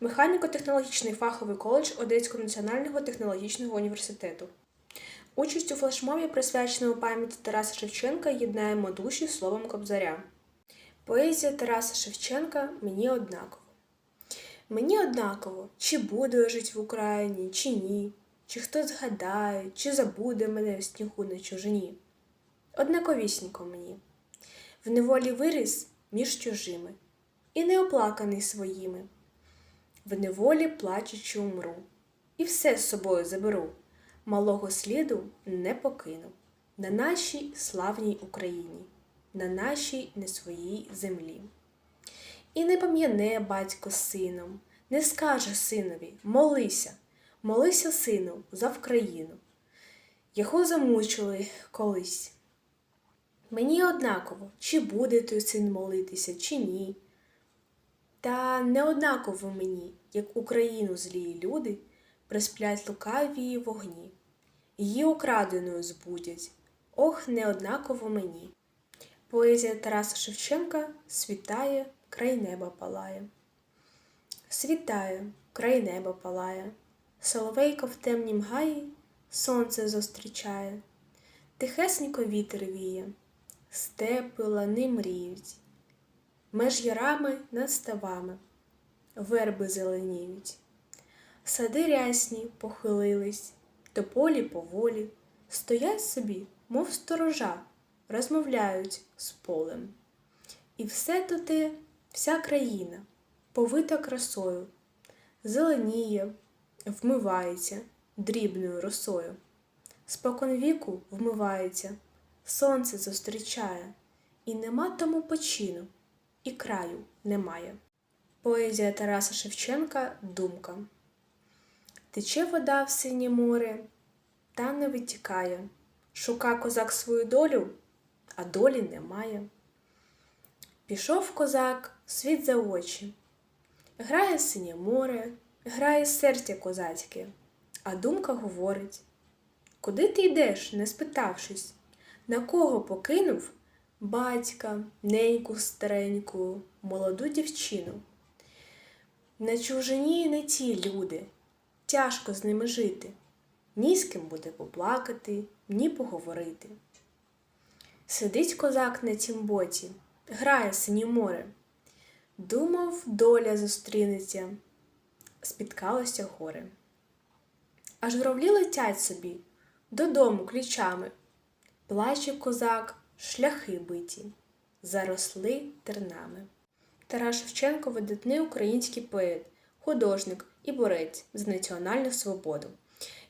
Механіко-технологічний фаховий коледж Одеського національного технологічного університету. Участь у флешмобі, присвяченому пам'яті Тараса Шевченка, єднаємо душі словом Кобзаря. Поезія Тараса Шевченка мені однаково. Мені однаково, чи буду я жити в Україні, чи ні, чи хто згадає, чи забуде мене в снігу на чужині. Однаковісінько мені. В неволі виріс між чужими, і не оплаканий своїми. В неволі плачучи умру, і все з собою заберу. Малого сліду не покину на нашій славній Україні, на нашій не своїй землі. І не пам'яне батько сином, не скаже синові молися, молися, сину, за Вкраїну. Його замучили колись. Мені однаково, чи буде той син молитися, чи ні. Та не однаково мені, як Україну злії люди присплять лукаві вогні, її украденою збудять, ох, не однаково мені. Поезія Тараса Шевченка світає, край неба палає. Світає, край неба палає, соловейко в темнім гаї сонце зустрічає, тихесенько вітер віє, степи лани мріють, меж ярами над ставами, верби зеленіють, сади рясні похилились, тополі поволі, стоять собі, мов сторожа, розмовляють з полем. І все то те, вся країна, повита красою, зеленіє, вмивається дрібною росою. Спокон віку вмивається, сонце зустрічає, і нема тому почину, і краю немає. Поезія Тараса Шевченка Думка Тече вода в синє море, та не витікає. Шука козак свою долю, а долі немає. Пішов козак світ за очі, грає синє море, грає серця козацьке, а думка говорить: Куди ти йдеш, не спитавшись, на кого покинув батька, неньку стареньку, молоду дівчину? На чужині не ті люди, тяжко з ними жити, ні з ким буде поплакати, ні поговорити. Сидить козак на тім боці, грає синє море. Думав, доля зустрінеться, спіткалося горе. Аж журавлі летять собі додому ключами. Плаче козак, шляхи биті, заросли тернами. Тарас Шевченко видатний український поет, художник і борець за національну свободу.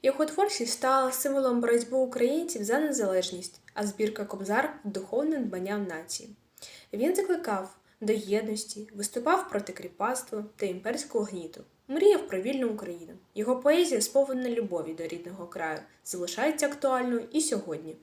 Його творчість стала символом боротьби українців за незалежність, а збірка Кобзар духовним дбанням нації. Він закликав до єдності, виступав проти кріпацтва та імперського гніту, мріяв про вільну Україну. Його поезія, сповнена любові до рідного краю, залишається актуальною і сьогодні.